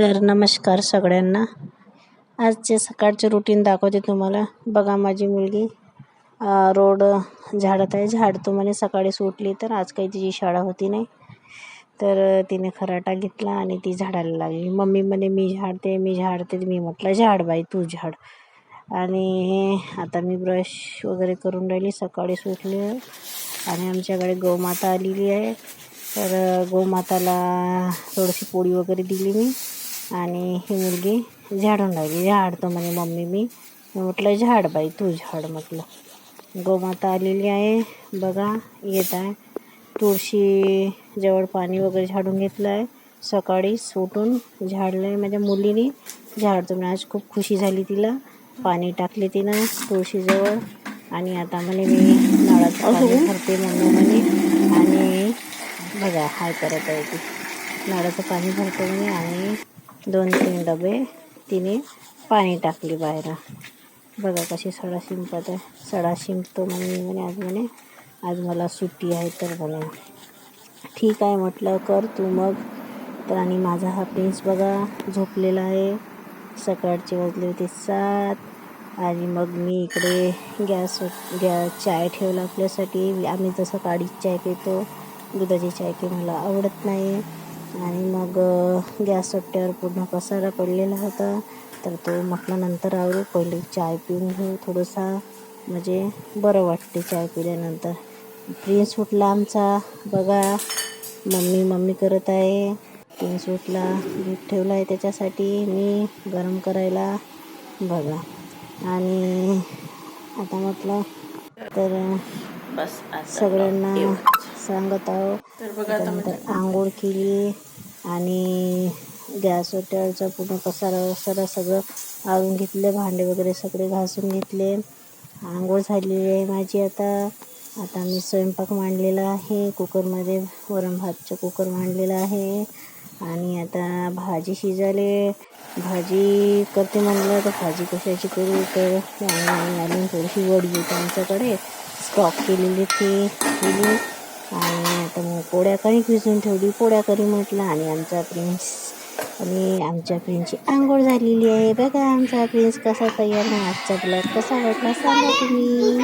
तर नमस्कार सगळ्यांना. आजचे सकाळचे रुटीन दाखवते तुम्हाला बघा माझी मुलगी. रोड झाडत आहे. झाडतो म्हणे सकाळी सुटली तर आज काही तिची शाळा होती नाही. तर तिने खराटा घेतला आणि ती झाडायला लागली. मम्मी म्हणे मी झाडते मी झाडते. मी म्हटलं झाड बाई तू झाड. आणि आता मी ब्रश वगैरे करून राहिली. सकाळी सुटली आणि आमच्याकडे गोमाता आलेली आहे. तर गोमाताला थोडीशी पोळी वगैरे दिली मी. आणि ही मुलगी झाडून राहिली झाडतो म्हणे मम्मी मी. म्हटलं झाड बाई तू झाड म्हटलं. गोमाता आलेली आहे बघा येत आहे. तुळशी जवळ पाणी वगैरे झाडून घेतलं आहे. सकाळी उठून झाडलं आहे माझ्या मुलीने. झाडतो म्हणे आज खूप खुशी झाली तिला. पाणी टाकले तिनं तुळशीजवळ आणि आता म्हणे मी नळाचं पाणी भरते मम्मी म्हणे. आणि बघा हाय करत आहे ती. नळाचं पाणी भरतो म्हणे आणि दोन तीन डबे तिने पाणी टाकली बाहेर. बघा कशी सडा शिंपत आहे. सडा शिंपतो म्हणे म्हणे आज म्हणे आज मला सुट्टी आहे तर म्हणे. ठीक आहे म्हटलं कर तू मग. तर आणि माझा हा प्रिन्स बघा झोपलेला आहे. सकाळचे वाजले होते सात. आणि मग मी इकडे गॅस गॅस चाय ठेवला आपल्यासाठी. आम्ही जसं काळी चाय पितो दुधाची चाय पी मला आवडत नाही. आणि मग गॅस सट्ट्यावर पूर्ण पसारा पडलेला होता. तर तो म्हटलं नंतर आवरू पहिले चाय पिऊन घेऊ थोडंसा. म्हणजे बरं वाटते चाय पिल्यानंतर. प्रिन्स उठला आमचा. बघा मम्मी मम्मी करत आहे. प्रिन्स उठला. दूध ठेवलं आहे त्याच्यासाठी. मी गरम करायला बघा. आणि आता म्हटलं तर बस सगळ्यांना सांगत आहो म्हणजे त्यानंतर आंघोळ केली. आणि गॅसवर त्याचं पूर्ण पसारा वसारा सगळं आवरून घेतलं भांडे वगैरे सगळे घासून घेतले. आंघोळ झालेली आहे माझी आता. आता मी स्वयंपाक मांडलेला आहे. कुकरमध्ये वरण भातचं कुकर मांडलेलं आहे. आणि आता भाजी शिजाले भाजी करते म्हणलं तर भाजी कशाची करू? तर आणि अजून थोडीशी वडी होती आमच्याकडे. स्टॉक केलेली ती. केली आणि आता मग पोळ्या भिजून ठेवली. पोळ्या करी म्हटलं आणि आमचा प्रिन्स आणि आमच्या प्रिन्सची आंघोळ झालेली आहे. बघा आमचा प्रिन्स कसा तयार नाही आजचा ब्लॉग कसा वाटला सांगा तुम्ही?